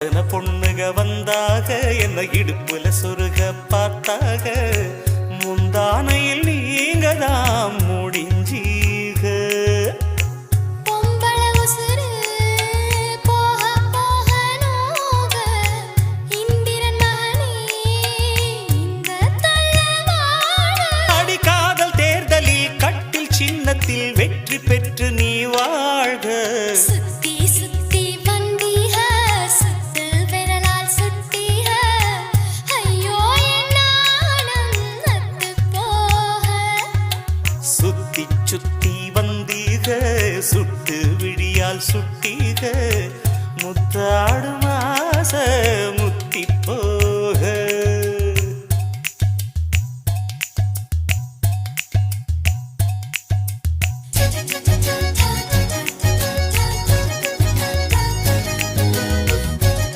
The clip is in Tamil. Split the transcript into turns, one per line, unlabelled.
பொண்ணுக வந்தாக என்ன இடுப்புல சொருக பார்த்தாக. முந்தானையில் நீங்க தான் முடிஞ்சீக அடிக்காதல் தேர்தலில் கட்டில் சின்னத்தில் வெற்றி பெற்று நீ வாழ்க. சுத்தி வந்தீக சுட்டு விழியால் சுட்டீக முத்தாடும் ஆச முத்தி போக Thank you.